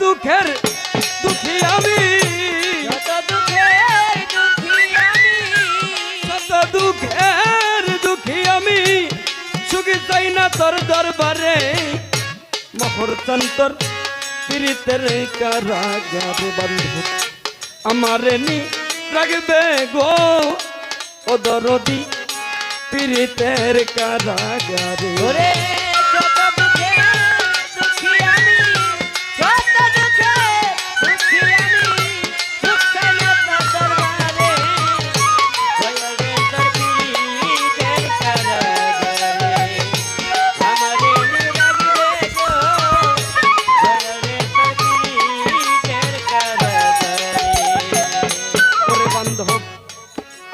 দুঃখের দুঃখী আমি দুঃখের দুঃখী আমি সুখী চাই না তোর দরবারে। মহর চন্তর পীড়িতের কারাগারে বন্ধু আমারে নি রাখবে গো। ও দরদি পীড়িতের কারাগারে।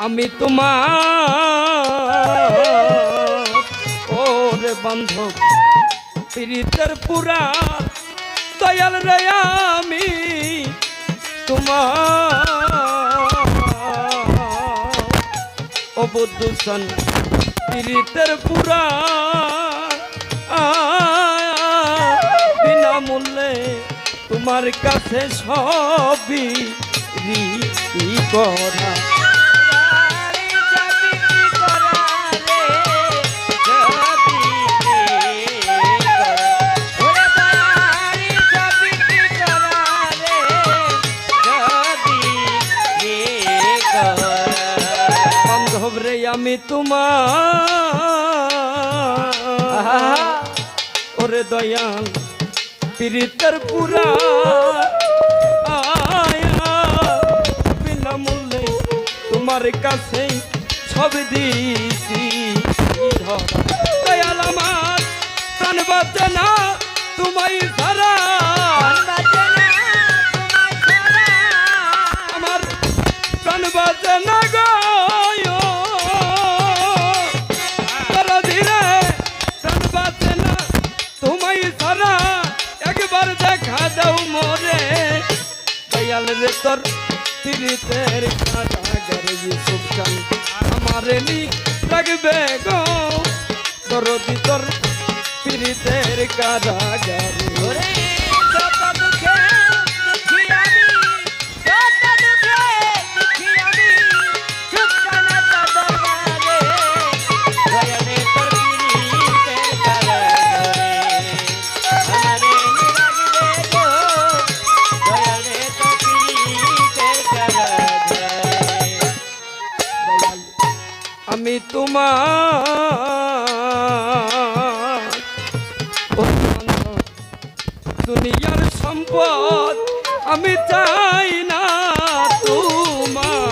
আমি তোমার ওরে বান্ধব পীড়িতের পুরা দয়াল রে আমি তোমার। অবদূষণ পীড়িতের পুরা বিনামূল্যে তোমার কাছে সবই করা। আমি তোমার ওরে দয়াল পীড়িতের পুরা। আয়া বিনামূল্যে তোমার কাছে সব দিছি। দয়াল আমার প্রাণ বাঁচে না তোমায় সারা আমার প্রাণ বাঁচে না গো। সারা একবার দেখা দাও মোরে। দয়াল রে তোর তিরিতের কারাগার ইউসুফ খান, আমারে নি লাগবে গো। দরদি তোর তিরিতের কারাগার ওরে দুনিয়ার সম্পদ আমি চাই না তোমার।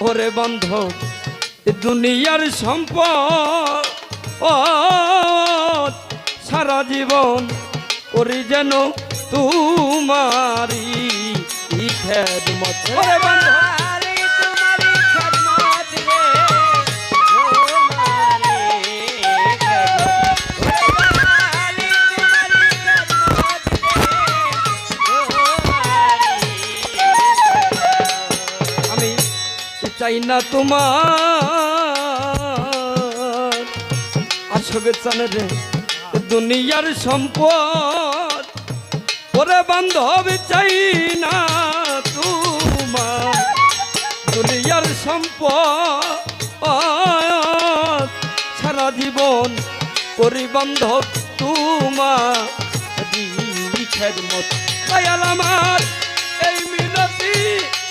ওরে বন্ধ দুনিয়ার সম্পদ, ও, সারা জীবন করি যেন তোমারি খেদমত। ওরে বান্ধব চাই না তোমার। আসবে চানে রে দুনিয়ার সম্পদ। ওরে বান্ধব চাই না তোমার। দুনিয়ার সম্পদ। সারা জীবন পরিবান্ধব তোমার। খেদমত। আমার, এই মিনতি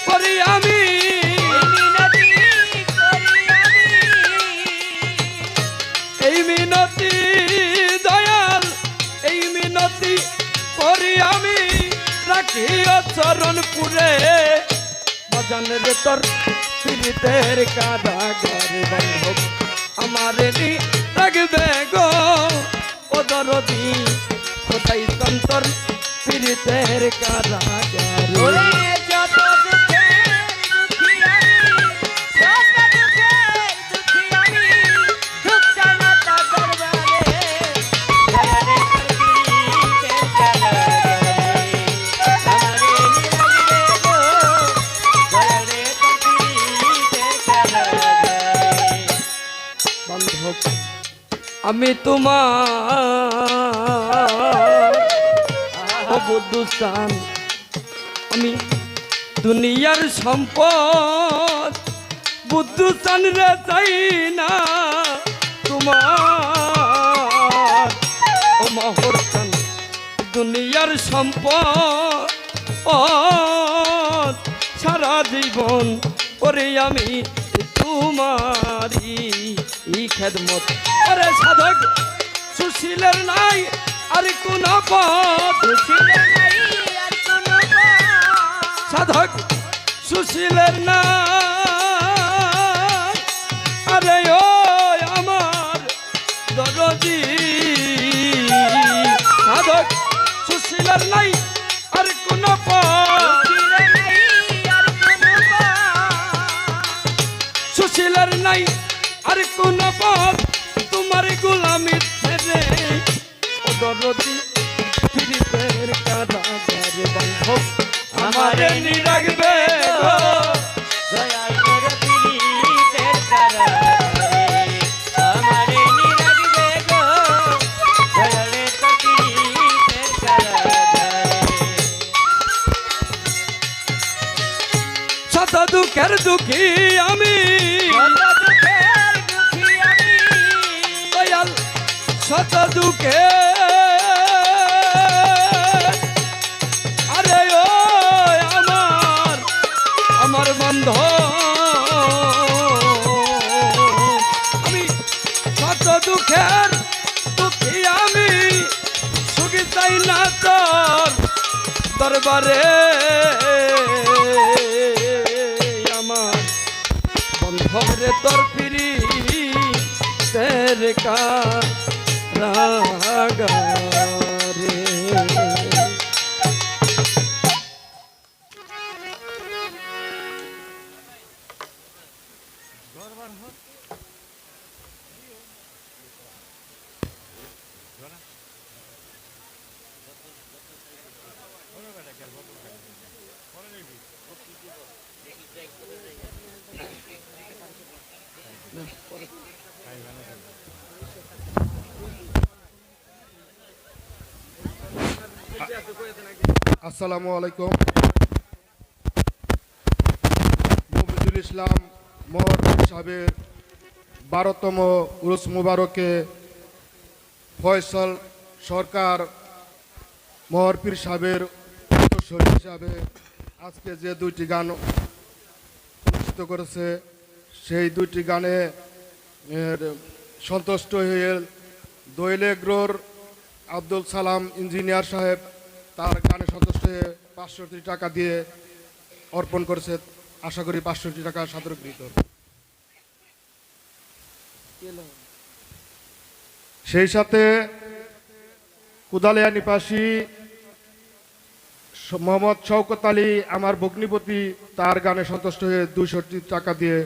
করি আমি। চরণপুরে ভজন রে তোর প্রীতের কারাগার বান্ধব আমার রাখবে গো। ও দরদি, কোথায় তন্তর পীড়িতের কারাগার? আমি তোমার আমি দুনিয়ার সম্পদ। বুদ্ধুস্তান রে চাই না তোমার। ও মহরস্থান দুনিয়ার সম্পদ। ও সারা জীবন ওরে আমি তোমারি ই খেদমত ওরে সাধক, সুশীলের নাই আর কোন পথ। আর। সাধক, সুশীলের নাই। আরে ও আমার দরদি। সাধক, সুশীলের নাই আর কোন সুশীলের নাই আর কোনো পথ। তোমার গোলামির ছেড়ে ও দরদি বান্ধব আমারে নি রাখবে গো। দয়াল তোর শত দুঃখে। আরে ও আমার আমার বন্ধ। আমি শত দুঃখের দুঃখী, আমি সুখী চাই না তোর দরবারে। আমার বন্ধরে তোর ফিরি তের কারাগারে আসসালামু আলাইকুম। মুফিদুল ইসলাম মোহর সাহেবের বারোতম উরুস মুবারকে ফয়সল সরকার মোহরপীর সাহেবের উত্তরসূরি হিসাবে আজকে যে দুইটি গান অনুষ্ঠিত করেছে, সেই দুইটি গানে সন্তুষ্ট হয়ে দৈলেগ্রোর আব্দুল সালাম ইঞ্জিনিয়ার সাহেব, তার গানে সন্তুষ্ট হয়ে পাঁচশোটি টাকা দিয়ে অর্পণ করেছে, আশা করি পাঁচশোটি টাকা সাদরকৃত। সেই সাথে কুদালিয়া নিবাসী মোহাম্মদ শওকত আলী, আমার ভগ্নিপতি, তার গানে সন্তুষ্ট হয়ে দুইশোটি টাকা দিয়ে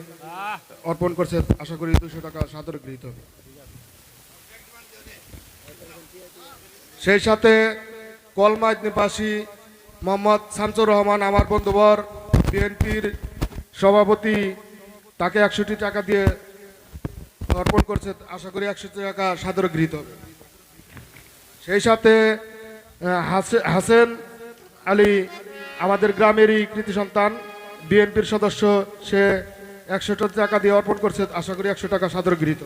অর্পণ করছে, আশা করি দুশো টাকা সাদর গৃহীত হবে সেই সাথে কলমাইদ নিবাসী মোহাম্মদ শামসুর রহমান, আমার বন্ধুবর, বিএনপির সভাপতি, তাকে একশোটি টাকা দিয়ে অর্পণ করছে। আশা করি একশো টাকা সাদর গৃহীত হবে। সেই সাথে হাসেন আলী, আমাদের গ্রামেরই কৃতি সন্তান, বিএনপির সদস্য, সে একশো টাকা দিয়ে অর্পণ করছে। আশা করি একশো টাকা সাদর গৃহীত।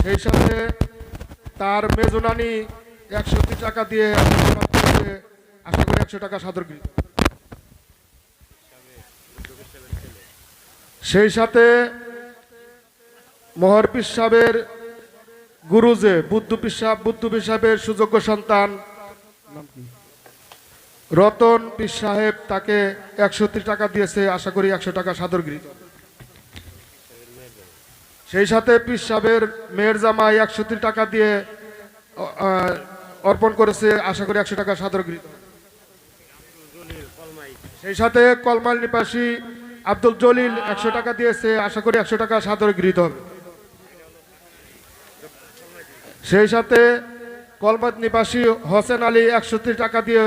সেই সাথে তার মেজনানি একশো টাকা দিয়ে আশা করি একশো টাকা সাদর গৃহীত হবে। সেই সাথে মোহর পিসাবের গুরুজে বুদ্ধ পিসাব বুদ্ধ পিসাবের সুযোগ্য সন্তান, রতন পিস সাহেব তাকে একশো টাকা দিয়েছে, আশা করি একশো টাকা সাদর গৃহীত সেই সাথে পিস সাহেবের মেয়ের জামাই একশো টাকা দিয়ে অর্পণ করেছে, আশা করি একশো টাকা সাদর গৃহীত। সেই সাথে কলমাল নিবাসী আব্দুল জলিল একশো টাকা দিয়েছে, আশা করি একশো টাকা সাদর গৃহীত হবে। সেই সাথে কলমাদ নিবাসী হোসেন আলী একশো ত্রিশ টাকা দিয়ে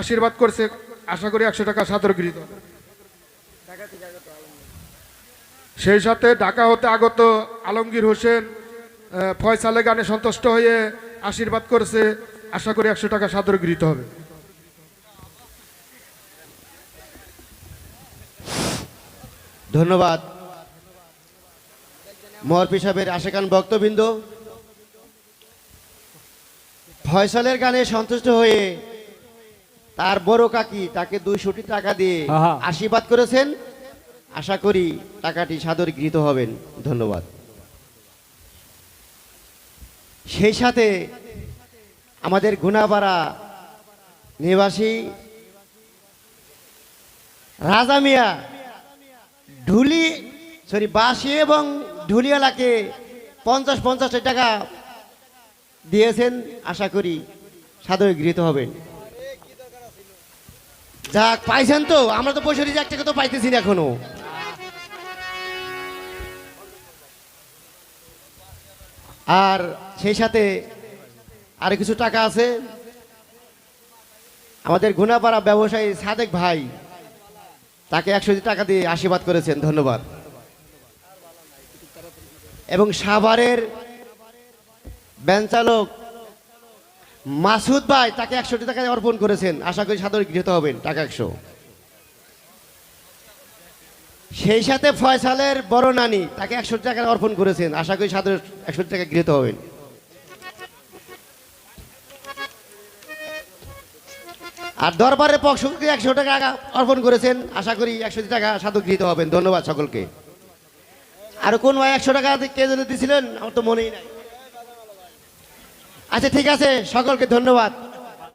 আশীর্বাদ করছে, আশা করি একশো টাকা সাদর গৃহীত সেই সাথে ঢাকা হতে আগত আলমগীর হোসেন ফয়সালে গানে সন্তুষ্ট হয়ে আশীর্বাদ করেছে আশা করি একশো টাকা সাদর গৃহীত হবে। ধন্যবাদ। মহরপি সাহেবের আশেকান ভক্তবৃন্দ ফয়সালের গানে সন্তুষ্ট হয়ে তার বড় কাকি তাকে দুইশোটি টাকা দিয়ে আশীর্বাদ করেছেন। আশা করি টাকাটি সাদর গৃহীত হবেন। ধন্যবাদ। সেই সাথে আমাদের গুনাপাড়া নিবাসী রাজা মিয়া ঢুলি সরি বাসি এবং ঢুলিয়ালাকে পঞ্চাশ পঞ্চাশ টাকা দিয়েছেন আশা করি সাদরে গৃহীত হবেন যাক, পাইছেন তো, আমরা তো পঁয়ষট্টি হাজার টাকা তো পাইতেছি না এখনও। আর সেই সাথে আর কিছু টাকা আছে। আমাদের গুনাপাড়া ব্যবসায়ী সাদেক ভাই তাকে একশো টাকা দিয়ে আশীর্বাদ করেছেন, ধন্যবাদ। এবং সাভারের ব্যান চালক মাসুদ ভাই তাকে একশো টাকা অর্পণ করেছেন। আশা করি সাদরে গৃহীত হবেন টাকা একশো। সেই সাথে ফয়সালের বড় নানি তাকে একশো টাকা অর্পণ করেছেন। আশা করি সাদরে একশো টাকা গৃহীত হবেন আর দরবারের পক্ষকে একশো টাকা অর্পণ করেছেন। আশা করি একশো টাকা সাধু গৃহীত হবেন। ধন্যবাদ সকলকে। আর কোন ভাই একশো টাকা কে যেন দিছিলেন? আমার তো মনেই নাই। আচ্ছা ঠিক আছে। সকলকে ধন্যবাদ।